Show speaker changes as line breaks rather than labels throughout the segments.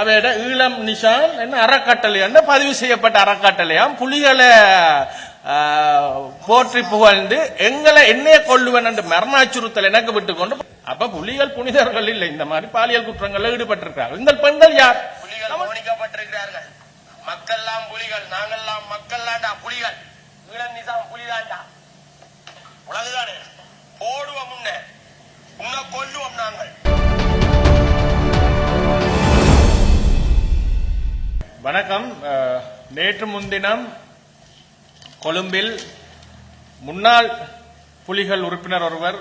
அவையிட ஈழம் நிஷான் என்ன அறக்கட்டளை பதிவு செய்யப்பட்ட அறக்கட்டளையாம் புலிகளை போற்றி புகழ்ந்து எங்களை என்னைய கொள்ளுவன் என்று மரண அச்சுறுத்தல் எனக்கு விட்டு கொண்டு அப்ப புலிகள் புனிதர்கள் இல்லை. இந்த மாதிரி பாலியல் குற்றங்களில் ஈடுபட்டிருக்கிறார்கள். இந்த பெண்கள் யார்?
புலிகள் கவனிக்கப்பட்டிருக்கிறார்கள் மக்கள்லாம் புலிகள் நாங்கெல்லாம் மக்கள்லாண்டா புலிகள். ஈழம் நிசாம் புலிதாண்டா உலகுதானே? போடுவோம் முன்ன உன்னை கொல்லுவோம் நாங்கள்.
வணக்கம் நேற்று முன்தினம் கொழும்பில் முன்னாள் புலிகள் உறுப்பினர் ஒருவர்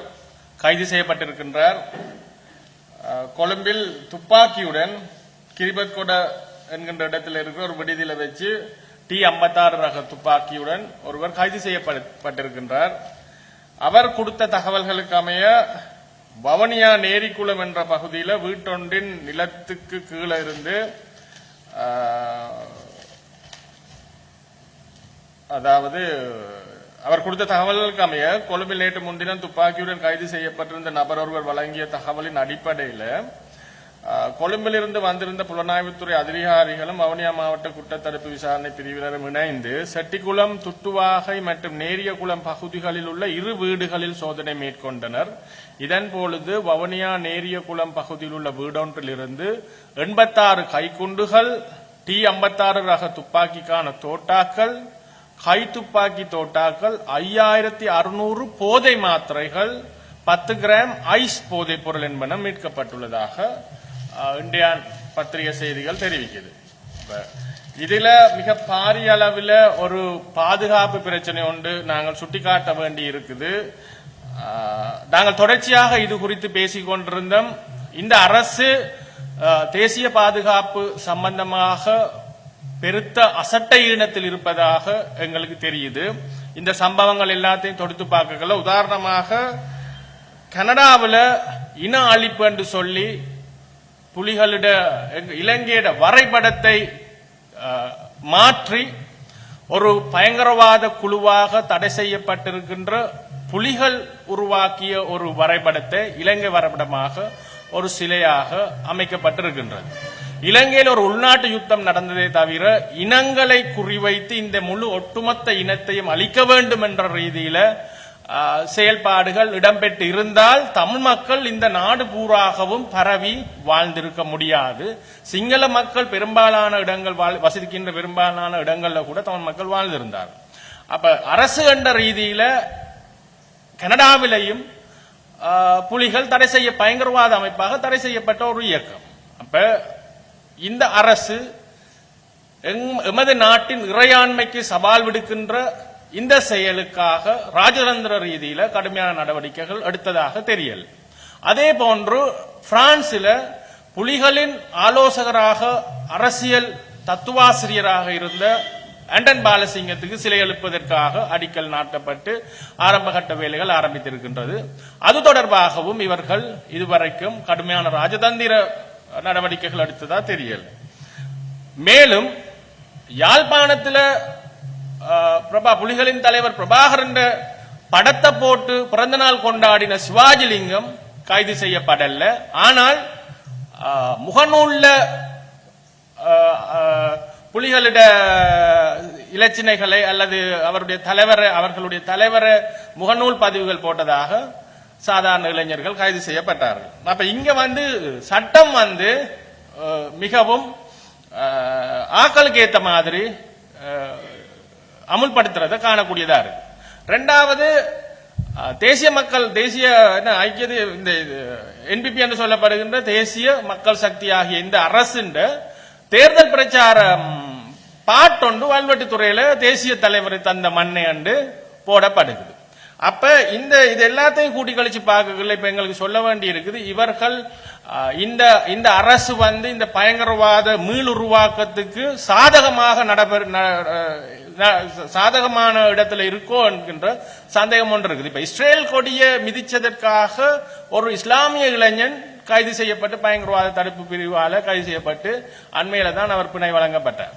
கைது செய்யப்பட்டிருக்கின்றார். கொழும்பில் துப்பாக்கியுடன் கிரிபத்கொட என்கின்ற இடத்தில் இருக்கிற ஒரு விடுதியில வச்சு டி. ஐம்பத்தாறு ரக துப்பாக்கியுடன் ஒருவர் கைது செய்யப்பட்டிருக்கின்றார். அவர் கொடுத்த தகவல்களுக்கு அமைய வவனியா நேரிக்குளம் என்ற பகுதியில் வீட்டொன்றின் நிலத்துக்கு கீழே இருந்து அதாவது அவர் கொடுத்த தகவல்களுக்கு அமைய கொழும்பில் நேற்று முன்தினம் துப்பாக்கியுடன் கைது செய்யப்பட்டிருந்த நபர் ஒருவர் வழங்கிய தகவலின் அடிப்படையில் கொழும்பிலிருந்து வந்திருந்த புலனாய்வுத்துறை அதிகாரிகளும் வவுனியா மாவட்ட குற்றத்தடுப்பு விசாரணை பிரிவினரும் இணைந்து செட்டிக்குளம் துட்டுவாகை மற்றும் நேரியகுளம் பகுதிகளில் உள்ள இரு வீடுகளில் சோதனை மேற்கொண்டனர். இதன் பொழுது வவுனியா நேரியகுளம் பகுதியில் உள்ள வீடொன்றிலிருந்து எண்பத்தாறு கைக்குண்டுகள் டி ஐம்பத்தாறு ரக துப்பாக்கிக்கான தோட்டாக்கள் கை துப்பாக்கி தோட்டாக்கள் ஐயாயிரத்தி அறுநூறு போதை மாத்திரைகள் பத்து கிராம் ஐஸ் போதைப் பொருள் என்பன மீட்கப்பட்டுள்ளதாக இந்தியான் பத்திரிகை செய்திகள் தெரிவிக்குது. இப்ப இதுல மிக பாரிய அளவில் ஒரு பாதுகாப்பு பிரச்சனை உண்டு. நாங்கள் சுட்டிக்காட்ட வேண்டி இருக்குது. நாங்கள் தொடர்ச்சியாக இது குறித்து பேசிக் கொண்டிருந்தோம். இந்த அரசு தேசிய பாதுகாப்பு சம்பந்தமாக பெருத்த அசட்டை ஈனத்தில் இருப்பதாக எங்களுக்கு தெரியுது. இந்த சம்பவங்கள் எல்லாத்தையும் தொடுத்து பார்க்கல உதாரணமாக கனடாவில் இன அழிப்பு என்று சொல்லி புலிகளிட இலங்கையிட வரைபடத்தை மாற்றி ஒரு பயங்கரவாத குழுவாக தடை செய்யப்பட்டிருக்கின்ற புலிகள் உருவாக்கிய ஒரு வரைபடத்தை இலங்கை வரைபடமாக ஒரு சிலையாக அமைக்கப்பட்டிருக்கின்றது. இலங்கையில் ஒரு உள்நாட்டு யுத்தம் நடந்ததே தவிர இனங்களை குறிவைத்து இந்த முழு ஒட்டுமொத்த இனத்தையும் அழிக்க வேண்டும் என்ற ரீதியில செயல்பாடுகள் இடம்பெற்று இருந்தால் தமிழ் மக்கள் இந்த நாடு பூராகவும் பரவி வாழ்ந்திருக்க முடியாது. சிங்கள மக்கள் பெரும்பாலான இடங்கள் வாழ்- வசிக்கின்ற பெரும்பாலான இடங்கள்ல கூட தமிழ் மக்கள் வாழ்ந்திருந்தார். அப்ப அரசு என்ற ரீதியில கனடாவிலையும் புலிகள் தடை செய்ய பயங்கரவாத அமைப்பாக தடை செய்யப்பட்ட ஒரு இயக்கம். அப்ப இந்த அரசு எம்- எமது நாட்டின் இறையாண்மைக்கு சவால் விடுக்கின்ற இந்த செயலுக்காக ராஜதந்திர ரீதியில கடுமையான நடவடிக்கைகள் எடுத்ததாக தெரியல். அதே போன்று பிரான்சில புலிகளின் ஆலோசகராக அரசியல் தத்துவாசிரியராக இருந்த அண்டன் பாலசிங்கத்துக்கு சிலை எழுப்பதற்காக அடிக்கல் நாட்டப்பட்டு ஆரம்பகட்ட வேலைகள் ஆரம்பித்திருக்கின்றது. அது தொடர்பாகவும் இவர்கள் இதுவரைக்கும் கடுமையான ராஜதந்திர நடவடிக்கைகள் எடுத்ததா தெரியல. மேலும் யாழ்ப்பாணத்தில் பிரபா புலிகளின் தலைவர் பிரபாகரன் படத்தை போட்டு பிறந்த நாள் கொண்டாடின சிவாஜிலிங்கம் கைது செய்யப்படல. ஆனால் முகநூல்ல புலிகளிட இலச்சினைகளை அல்லது அவருடைய தலைவரை அவர்களுடைய தலைவரை முகநூல் பதிவுகள் போட்டதாக சாதாரண இளைஞர்கள் கைது செய்யப்பட்டார்கள். அப்ப இங்க வந்து சட்டம் வந்து மிகவும் ஆக்களுக்கு ஏத்த மாதிரி அமுல்படுத்துறத காணக்கூடியதா இருக்கு. ரெண்டாவது தேசிய மக்கள் தேசிய என்ன ஐக்கிய இந்த என்பிபி என்று சொல்லப்படுகின்ற தேசிய மக்கள் சக்தி ஆகிய இந்த அரசின் தேர்தல் பிரச்சாரம் பாட்டொண்டு வல்வெட்டித்துறையில தேசிய தலைவரை தந்த மண்ணை அண்டு போடப்படுகிறது. அப்ப இந்த இது எல்லாத்தையும் கூட்டி கழிச்சு பார்க்கல இப்ப எங்களுக்கு சொல்ல வேண்டி இருக்குது இவர்கள் இந்த இந்த அரசு வந்து இந்த பயங்கரவாத மீளுருவாக்கத்துக்கு சாதகமாக நடைபெற ந- சாதகமான இடத்துல இருக்கோ என்கின்ற சந்தேகம் ஒன்று இருக்குது. இப்ப இஸ்ரேல் கொடியை மிதிச்சதற்காக ஒரு இஸ்லாமிய இளைஞன் கைது செய்யப்பட்டு பயங்கரவாத தடுப்பு பிரிவால கைது செய்யப்பட்டு அண்மையில தான் அவர் பிணை வழங்கப்பட்டார்.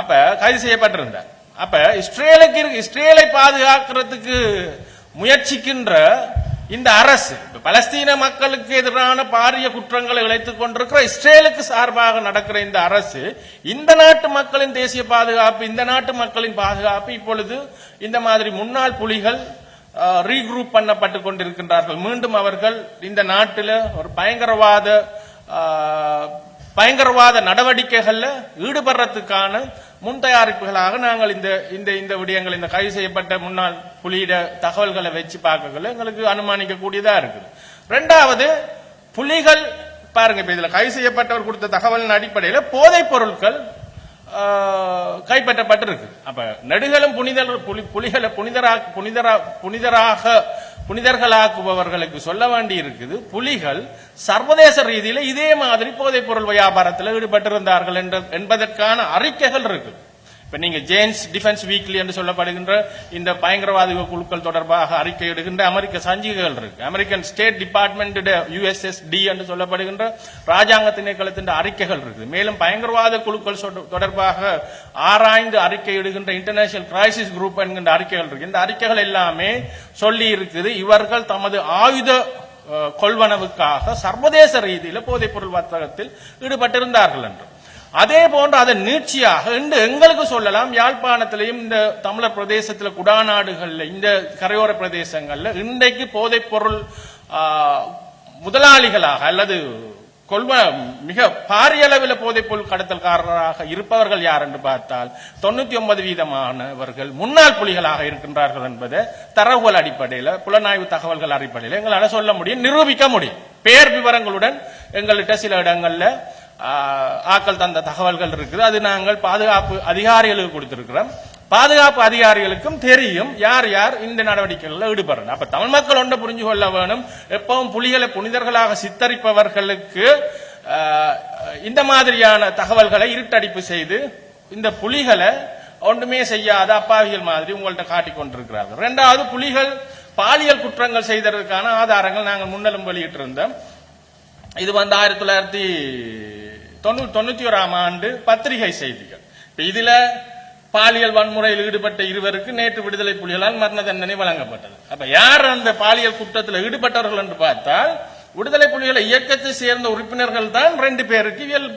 அப்ப கைது செய்யப்பட்டிருந்தார். அப்ப இஸ்ரேலுக்கு இஸ்ரேலை பாதுகாக்கிறதுக்கு முயற்சிக்கின்ற இந்த அரசு பலஸ்தீன மக்களுக்கு எதிரான பாரிய குற்றங்களை இழைத்துக் கொண்டிருக்கிற இஸ்ரேலுக்கு சார்பாக நடக்கிற இந்த அரசு இந்த நாட்டு மக்களின் தேசிய பாதுகாப்பு இந்த நாட்டு மக்களின் பாதுகாப்பு இப்பொழுது இந்த மாதிரி முன்னாள் புலிகள் ரீக்ரூப் பண்ணப்பட்டு கொண்டிருக்கின்றார்கள். மீண்டும் அவர்கள் இந்த நாட்டில் ஒரு பயங்கரவாத பயங்கரவாத நடவடிக்கைகளில் ஈடுபடுறதுக்கான முன் தயாரிப்புகளாக நாங்கள் இந்த இந்த இந்த விடயங்கள் இந்த கைது செய்யப்பட்ட முன்னாள் புலியிட தகவல்களை வச்சு பார்க்கல எங்களுக்கு அனுமானிக்கக்கூடியதா இருக்குது. ரெண்டாவது புலிகள் பாருங்க இப்ப இதுல கைது செய்யப்பட்டவர் கொடுத்த தகவலின் அடிப்படையில் போதைப் பொருட்கள் கைப்பற்றப்பட்டிருக்கு. அப்ப நெடுகளும் புனிதர் புலி- புலிகளை புனிதரா புனிதரா புனிதராக புனிதர்களாக்குபவர்களுக்கு சொல்ல வேண்டி இருக்குது புலிகள் சர்வதேச ரீதியில இதே மாதிரி போதைப் பொருள் வியாபாரத்தில் ஈடுபட்டிருந்தார்கள் என்ற என்பதற்கான அறிக்கைகள் இருக்குது இப்ப நீங்க ஜேம்ஸ் டிஃபென்ஸ் வீக்லி என்று சொல்லப்படுகின்ற இந்த பயங்கரவாத குழுக்கள் தொடர்பாக அறிக்கை இடுகின்ற அமெரிக்க சஞ்சிகைகள் இருக்கு. American state department USS D என்று சொல்லப்படுகின்ற ராஜாங்க திணைக்களத்தின் அறிக்கைகள் இருக்கு. மேலும் பயங்கரவாத குழுக்கள் தொடர்பாக ஆராய்ந்து அறிக்கை இடுகின்ற இன்டர்நேஷனல் கிரைசிஸ் குரூப் என்கின்ற அறிக்கைகள் இருக்கு. இந்த அறிக்கைகள் எல்லாமே சொல்லி இருக்குது இவர்கள் தமது ஆயுத கொள்வனவுக்காக சர்வதேச ரீதியில் போதைப் பொருள் வர்த்தகத்தில் ஈடுபட்டிருந்தார்கள் என்று. அதே போன்று அதன் நீட்சியாக இன்று எங்களுக்கு சொல்லலாம் யாழ்ப்பாணத்திலையும் இந்த தமிழர் பிரதேசத்தில் குடாநாடுகள்ல இந்த கரையோர பிரதேசங்கள்ல இன்றைக்கு போதைப் பொருள் முதலாளிகளாக அல்லது கொள்வ மிக பாரிய அளவில் போதைப்பொருள் கடத்தல்காரராக இருப்பவர்கள் யார் என்று பார்த்தால் தொண்ணூத்தி ஒன்பது வீதமானவர்கள் முன்னாள் புலிகளாக இருக்கின்றார்கள் என்பதை தரவுகள் அடிப்படையில் புலனாய்வு தகவல்கள் அடிப்படையில் எங்களால் சொல்ல முடியும் நிரூபிக்க முடியும். பேர் விவரங்களுடன் எங்கள்கிட்ட சில இடங்கள்ல ஆக்கள் தந்த தகவல்கள் இருக்குது. அது நாங்கள் பாதுகாப்பு அதிகாரிகளுக்கு கொடுத்திருக்கிறோம். பாதுகாப்பு அதிகாரிகளுக்கும் தெரியும் யார் யார் இந்த நடவடிக்கைகளில் ஈடுபடுறோம் அப்ப தமிழ் மக்கள் ஒன்று புரிஞ்சு கொள்ள வேணும். எப்பவும் புலிகளை புனிதர்களாக சித்தரிப்பவர்களுக்கு இந்த மாதிரியான தகவல்களை இருட்டடிப்பு செய்து இந்த புலிகளை ஒன்றுமே செய்யாத அப்பாவிகள் மாதிரி உங்கள்கிட்ட காட்டிக் கொண்டிருக்கிறார்கள். இரண்டாவது புலிகள் பாலியல் குற்றங்கள் செய்ததற்கான ஆதாரங்கள் நாங்கள் முன்னலும் வெளியிட்டிருந்தோம். இது வந்து ஆயிரத்தி தொள்ளாயிரத்தி தொண்ணூத்தி தொண்ணூத்தி ஓராம் ஆண்டு பத்திரிகை செய்திகள். இப்ப இதுல பாலியல் வன்முறையில் ஈடுபட்ட இருவருக்கு நேற்று விடுதலை புலிகளால் மரண தண்டனை வழங்கப்பட்டது. அப்ப யார் அந்த பாலியல் குற்றத்தில் ஈடுபட்டவர்கள் என்று பார்த்தால் விடுதலை புலிகளை இயக்கத்தை சேர்ந்த உறுப்பினர்கள் தான் ரெண்டு பேருக்கு இயல்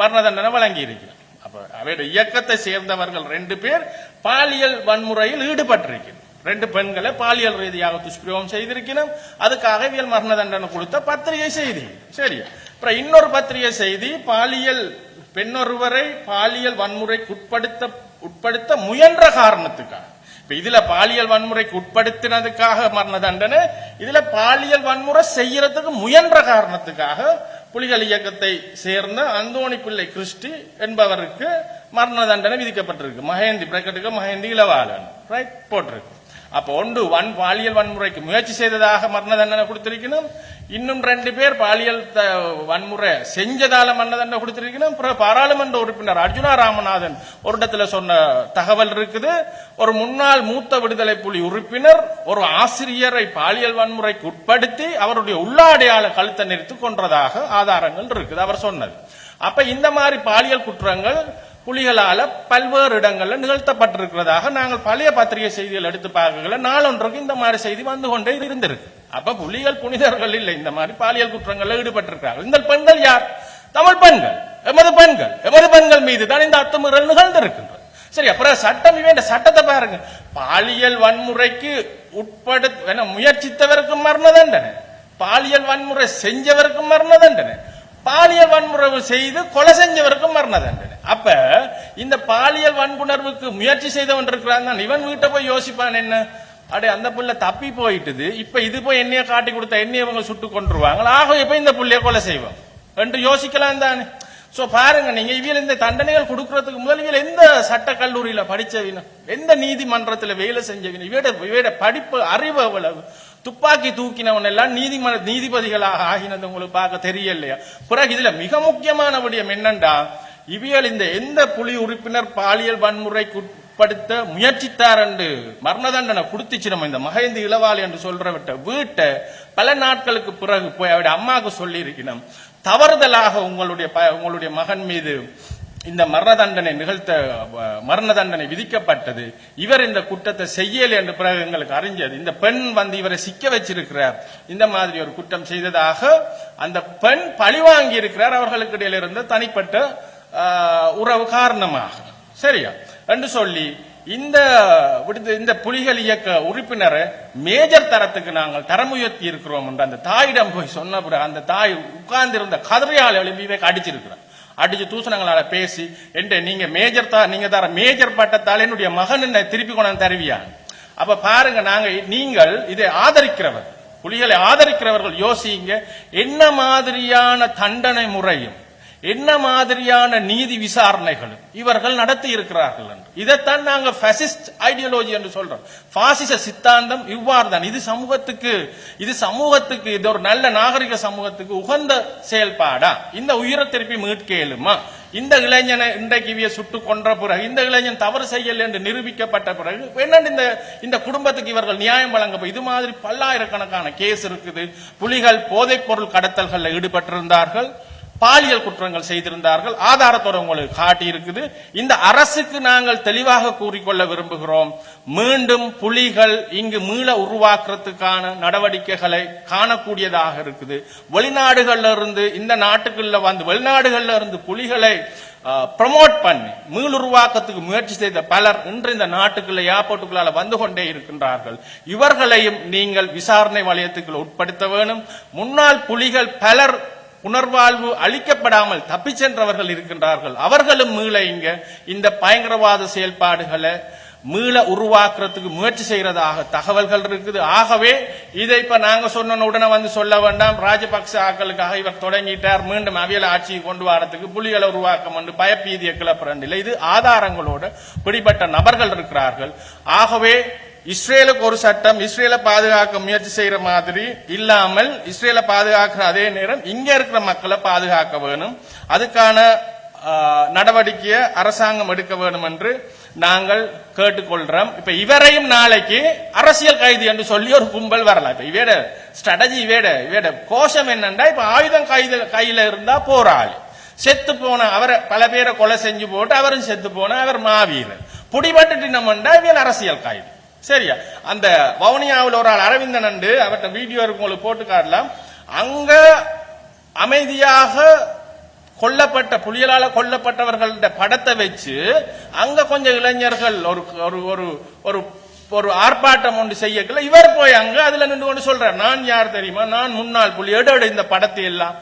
மரண தண்டனை வழங்கி இருக்கிறார் அப்ப அவருடைய இயக்கத்தை சேர்ந்தவர்கள் ரெண்டு பேர் பாலியல் வன்முறையில் ஈடுபட்டிருக்கிறார். ரெண்டு பெண்களை பாலியல் ரீதியாக துஷ்பிரயோகம் செய்திருக்கணும் அதுக்காக இயல் மரண தண்டனை கொடுத்த பத்திரிகை செய்தி. சரி அப்புறம் இன்னொரு பத்திரிகை செய்தி பாலியல் பெண்ணொருவரை பாலியல் வன்முறைக்கு உட்படுத்த உட்படுத்த முயன்ற காரணத்துக்காக. இப்ப இதுல பாலியல் வன்முறைக்கு உட்படுத்தினதுக்காக மரண தண்டனை இதுல பாலியல் வன்முறை செய்யறதுக்கு முயன்ற காரணத்துக்காக புலிகள் இயக்கத்தை சேர்ந்த அந்தோணி பிள்ளை கிறிஸ்டி என்பவருக்கு மரண தண்டனை விதிக்கப்பட்டிருக்கு. மகேந்தி பிரக்கெட்டுக்கு மகேந்தி இளவாளன் ரைட் போட்டிருக்கு. அப்ப ஒன்று வன் பாலியல் வன்முறைக்கு முயற்சி செய்ததாக மரண தண்டனை கொடுத்திருக்கணும். இன்னும் ரெண்டு பேர் பாலியல் த- வன்முறை செஞ்சதால மரண தண்டனை கொடுத்திருக்கணும். பாராளுமன்ற உறுப்பினர் அர்ஜுனா ராமநாதன் ஒரு இடத்துல சொன்ன தகவல் இருக்குது. ஒரு முன்னாள் மூத்த விடுதலை புலி உறுப்பினர் ஒரு ஆசிரியரை பாலியல் வன்முறைக்கு உட்படுத்தி அவருடைய உள்ளாடையாள கழுத்தை நிறுத்தி கொன்றதாக ஆதாரங்கள் இருக்குது. அவர் சொன்னது. அப்ப இந்த மாதிரி பாலியல் குற்றங்கள் புலிகளால பல்வேறு இடங்கள்ல நிகழ்த்தப்பட்டிருக்கிறதாக நாங்கள் பழைய பத்திரிகை செய்திகள் எடுத்து பார்க்கல. நாளொன்றுக்கு இந்த மாதிரி செய்தி வந்து கொண்டே இருந்திருக்கு. அப்ப புலிகள் புனிதர்கள் இல்லை. இந்த மாதிரி பாலியல் குற்றங்கள்ல ஈடுபட்டிருக்கிறார்கள். இந்த பெண்கள் யார்? தமிழ் பெண்கள். எமது பெண்கள். எமது பெண்கள் மீது தான் இந்த அத்துமீறல் நிகழ்ந்திருக்கின்றது. சரி அப்புறம் சட்டம் இவன் இந்த சட்டத்தை பாருங்க. பாலியல் வன்முறைக்கு உட்படு என முயற்சித்தவருக்கும் மரண தண்டனை. பாலியல் வன்முறை செஞ்சவருக்கும் மரண தண்டனை. பாலியல் வன்முறை செய்து கொலை செஞ்சவருக்கும் மரண தண்டனை அப்ப இந்த பாலியல் வன்புணர்வுக்கு முயற்சி செய்தவன் இருக்கிறான் தான். இவன் வீட்டை போய் யோசிப்பான் என்ன? அடே அந்த புள்ள தப்பி போயிட்டுது. இப்ப இது போய் என்னைய காட்டி கொடுத்தா என்னைய இவங்க சுட்டு கொண்டுருவாங்க ஆக இப்ப இந்த புள்ளைய கொலை செய்வோம் என்று யோசிக்கலாம் தானே? சோ பாருங்க நீங்க இவியல் இந்த தண்டனைகள் கொடுக்கறதுக்கு முதல் இவியல் எந்த சட்ட கல்லூரியில படிச்சவினும் எந்த நீதிமன்றத்துல வேலை செஞ்சவினும் இவையோட இவையோட படிப்பு அறிவு அவ்வளவு துப்பாக்கி தூக்கினவன் எல்லாம் நீதிமன்ற நீதிபதிகளாக ஆகினது உங்களுக்கு பார்க்க தெரியலையா? பிறகு இதுல மிக முக்கியமான விடயம் என்னண்டா? இவியல் இந்த எந்த புலி உறுப்பினர் பாலியல் வன்முறைக்கு உட்படுத்த முயற்சித்தார் என்று மரண தண்டனை கொடுத்துச்சு நம்ம இந்த மகேந்தி இளவாளி என்று சொல்றவட்ட வீட்டை பல நாட்களுக்கு பிறகு போய் அவருடைய அம்மாவுக்கு சொல்லி இருக்கணும் தவறுதலாக உங்களுடைய ப- உங்களுடைய மகன் மீது இந்த மரண தண்டனை நிகழ்த்த மரண தண்டனை விதிக்கப்பட்டது. இவர் இந்த குற்றத்தை செய்யலை என்று பிறகு எங்களுக்கு அறிஞ்சது. இந்த பெண் வந்து இவரை சிக்க வச்சிருக்கிறார். இந்த மாதிரி ஒரு குற்றம் செய்ததாக அந்த பெண் பழிவாங்கி இருக்கிறார். அவர்களுக்கு இடையிலிருந்து தனிப்பட்ட உறவு காரணமாக. சரியா? என்று சொல்லி இந்த இந்த புலிகள் இயக்க உறுப்பினரை மேஜர் தரத்துக்கு நாங்கள் தரம் உயர்த்தி இருக்கிறோம் என்று அந்த தாயிடம் போய் சொன்ன பிறகு அந்த தாய் உட்கார்ந்திருந்த கதிரையால் எழுப்பி இவருக்கு அடிச்சிருக்கிறார் அடிச்சு தூசணங்களால பேசி என்ற நீங்க மேஜர் தா நீங்க தர மேஜர் பட்டத்தால் என்னுடைய மகன் என்ன திருப்பி கொண்டாந்து தருவியா? அப்ப பாருங்க நாங்க நீங்கள் இதை ஆதரிக்கிறவர். புலிகளை ஆதரிக்கிறவர்கள் யோசிங்க என்ன மாதிரியான தண்டனை முறையும் என்ன மாதிரியான நீதி விசாரணைகளும் இவர்கள் நடத்தி இருக்கிறார்கள் என்று. இதைத்தான் நாங்கள் ஃபெசிஸ்ட் ஐடியாலஜி என்று சொல்றோம். பாசிச சித்தாந்தம் இவ்வாறு தான் இது சமூகத்துக்கு இது சமூகத்துக்கு இது ஒரு நல்ல நாகரிக சமூகத்துக்கு உகந்த செயல்பாடா? இந்த உயிரை திருப்பி மீட்க இயலுமா? இந்த இளைஞனை இன்றைக்கு இவிய சுட்டு கொன்ற பிறகு இந்த இளைஞன் தவறு செய்யல என்று நிரூபிக்கப்பட்ட பிறகு என்னென்னு இந்த இந்த குடும்பத்துக்கு இவர்கள் நியாயம் வழங்க இது மாதிரி பல்லாயிரக்கணக்கான கேஸ் இருக்குது. புலிகள் போதைப் பொருள் கடத்தல்களில் ஈடுபட்டிருந்தார்கள். பாலியல் குற்றங்கள் செய்திருந்தார்கள். ஆதாரத்தோடு உங்களுக்கு காட்டி இருக்குது. இந்த அரசுக்கு நாங்கள் தெளிவாக கூறிக்கொள்ள விரும்புகிறோம். மீண்டும் புலிகள் இங்கு மீள உருவாக்குறதுக்கான நடவடிக்கைகளை காணக்கூடியதாக இருக்குது. வெளிநாடுகள்ல இருந்து இந்த நாட்டுக்குள்ள வந்து வெளிநாடுகள்ல இருந்து புலிகளை ப்ரமோட் பண்ணி மீளுருவாக்கத்துக்கு முயற்சி செய்த பலர் இன்று இந்த நாட்டுக்குள்ள ஏர்போர்ட்டுக்குள்ளால வந்து கொண்டே இருக்கின்றார்கள். இவர்களையும் நீங்கள் விசாரணை வலயத்துக்குள் உட்படுத்த வேணும். முன்னாள் புலிகள் பலர் புனர்வாழ்வு அளிக்கப்படாமல் தப்பி சென்றவர்கள் இருக்கின்றார்கள். அவர்களும் மீள இங்க இந்த பயங்கரவாத செயல்பாடுகளை மீள உருவாக்குறதுக்கு முயற்சி செய்யறதாக தகவல்கள் இருக்குது. ஆகவே இதை இப்ப நாங்க சொன்ன உடனே வந்து சொல்ல வேண்டாம். ராஜபக்ச ஆக்களுக்காக இவர் தொடங்கிட்டார். மீண்டும் அவியல் ஆட்சியை கொண்டு வரதுக்கு புலிகளை உருவாக்கம் என்று பயப்பீதிய கிளப்புறன் இது ஆதாரங்களோட பிடிபட்ட நபர்கள் இருக்கிறார்கள். ஆகவே இஸ்ரேலுக்கு ஒரு சட்டம் இஸ்ரேலை பாதுகாக்க முயற்சி செய்யற மாதிரி இல்லாமல் இஸ்ரேலை பாதுகாக்கிற அதே நேரம் இங்க இருக்கிற மக்களை பாதுகாக்க வேணும். அதுக்கான நடவடிக்கையை அரசாங்கம் எடுக்க வேணும் என்று நாங்கள் கேட்டுக்கொள்றோம். இப்ப இவரையும் நாளைக்கு அரசியல் கைது என்று சொல்லி ஒரு கும்பல் வரலாம். இப்ப இவேட ஸ்ட்ராட்டஜி இவேட இவேட கோஷம் என்னன்னா இப்ப ஆயுதம் கைது கையில இருந்தா போராளி. செத்து போன அவரை பல பேரை கொலை செஞ்சு போட்டு அவரும் செத்து போன அவர் மாவீரர். புடிபட்டுட்டு நம்மண்டா இவன் அரசியல் கைது. சரியா? அந்த வவுனியாவில் ஒரு ஆள் அரவிந்தன் அண்டு அவர்கிட்ட வீடியோ இருக்கு உங்களுக்கு போட்டு காட்டலாம். அங்க அமைதியாக கொல்லப்பட்ட புலிகளால கொல்லப்பட்டவர்கள படத்தை வச்சு அங்க கொஞ்சம் இளைஞர்கள் ஒரு ஒரு ஒரு ஒரு ஒரு ஆர்ப்பாட்டம் ஒன்று செய்யக்கல இவர் போய் அங்க அதுல நின்று கொண்டு சொல்றார் நான் யார் தெரியுமா? நான் முன்னாள் புலி எடு இந்த படத்தை எல்லாம்.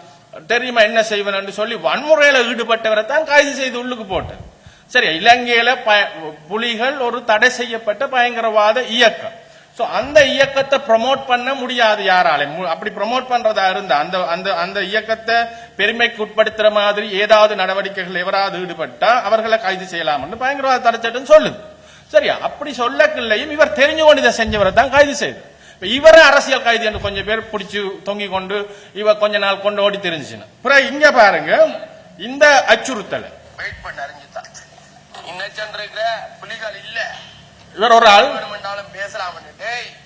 தெரியுமா என்ன செய்வேன்? சொல்லி வன்முறையில ஈடுபட்டவரை தான் கைது செய்து உள்ளுக்கு போட்டேன். சரி இலங்கையில ப- புலிகள் ஒரு தடை செய்யப்பட்ட பயங்கரவாத இயக்கம். சோ அந்த இயக்கத்தை ப்ரமோட் பண்ண முடியாது யாராலே. மு- அப்படி ப்ரமோட் பண்றதா இருந்தா அந்த அந்த அந்த இயக்கத்தை பெருமைக்கு உட்படுத்துற மாதிரி ஏதாவது நடவடிக்கைகள் எவராது ஈடுபட்டா அவர்களை கைது செய்யலாம்னு பயங்கரவாத தடை சொல்லுது. சரியா? அப்படி சொல்லக்கில்லையும் இவர் தெரிஞ்சு கொண்டு இதை செஞ்சவரை தான் கைது செய்து. இப்ப இவரை அரசியல் கைது என்று கொஞ்சம் பேர் பிடிச்சு தொங்கி கொண்டு இவ கொஞ்ச நாள் கொண்டு ஓடி தெரிஞ்சுன்னு அப்புறம் இங்க பாருங்க இந்த அச்சுறுத்தலை
வெயிட் பண்ண அறிஞ்சுதான் இன்னும் சென்றிருக்கிற புலிகள் இல்ல.
இவர் ஒரு ஆள்.
வேணுமென்றாலும் பேசலாம் டேய்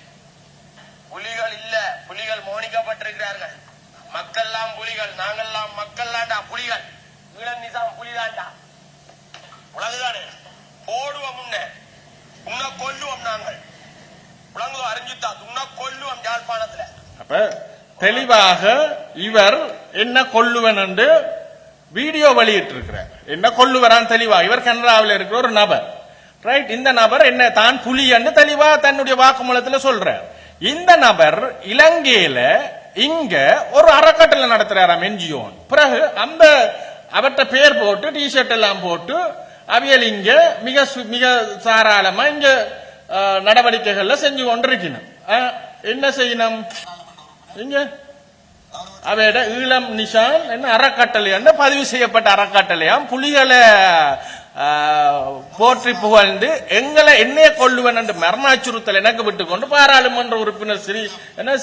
புலிகள் இல்ல. புலிகள் மோனிக்கப்பட்டிருக்கிறார்கள். மக்கள்லாம் புலிகள் நாங்கெல்லாம் மக்கள்லாண்டா புலிகள். ஈழன் நிசாம் புலிதாண்டா. உலகுதானே? போடுவோம் உன்னை. உன்னை கொல்லுவோம் நாங்கள். உலகு அறிஞ்சுத்தா உன்னை கொல்லுவோம் யாழ்ப்பாணத்துல.
அப்ப தெளிவாக இவர் என்ன கொல்லுவன் என்று வீடியோ வெளியிட்டு இருக்கிறார் என்ன கொள்ளுவரான் தெளிவா? இவர் கனடாவில் இருக்கிற ஒரு நபர். ரைட் இந்த நபர் என்ன தான் புலி என்று தெளிவா தன்னுடைய வாக்குமூலத்தில் சொல்றார். இந்த நபர் இலங்கையில இங்க ஒரு அறக்கட்டளை நடத்துறாராம் என்ஜிஓ பிறகு அந்த அவற்ற பேர் போட்டு டிஷர்ட் எல்லாம் போட்டு அவியல் இங்க மிக சு- மிக தாராளமா இங்க நடவடிக்கைகள்ல செஞ்சு கொண்டிருக்கணும் என்ன செய்யணும் இங்க அவையிட ஈழம் நிஷான் என்ன அறக்கட்டளை பதிவு செய்யப்பட்ட அறக்கட்டளையாம் புலிகளை ஆஹ், போற்றி புகழ்ந்து எங்களை என்னைய கொள்ளுவேன் என்று மரண அச்சுறுத்தல் எனக்கு விட்டுக்கொண்டு பாராளுமன்ற உறுப்பினர் ஸ்ரீ என்ன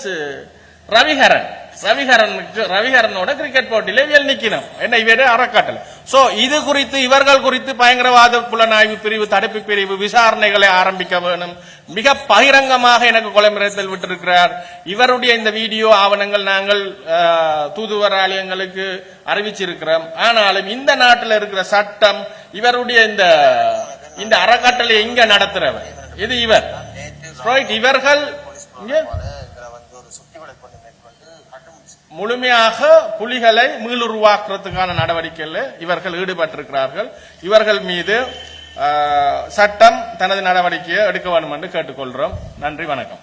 ரவிஹரன். ரவிகரனுக்கு ரவிகரனோட கிரிக்கெட் போட்டியில இவள் நிக்கணும் என்ன இவரே அறக்காட்டல. சோ இது குறித்து இவர்கள் குறித்து பயங்கரவாத புலனாய்வு பிரிவு தடுப்பு பிரிவு விசாரணைகளை ஆரம்பிக்க வேணும். மிக பகிரங்கமாக எனக்கு கொலை மிரட்டல் விட்டிருக்கிறார். இவருடைய இந்த வீடியோ ஆவணங்கள் நாங்கள் தூதுவர் ஆலயங்களுக்கு அறிவிச்சிருக்கிறோம். ஆனாலும் இந்த நாட்டில் இருக்கிற சட்டம் இவருடைய இந்த இந்த அறக்கட்டளை இங்க நடத்துறவர்? இது இவர். இவர்கள் முழுமையாக புலிகளை மீளுருவாக்குறதுக்கான நடவடிக்கையில் இவர்கள் ஈடுபட்டிருக்கிறார்கள். இவர்கள் மீது சட்டம் தனது நடவடிக்கையை எடுக்க வேண்டும் என்று கேட்டுக்கொள்கிறோம். நன்றி வணக்கம்.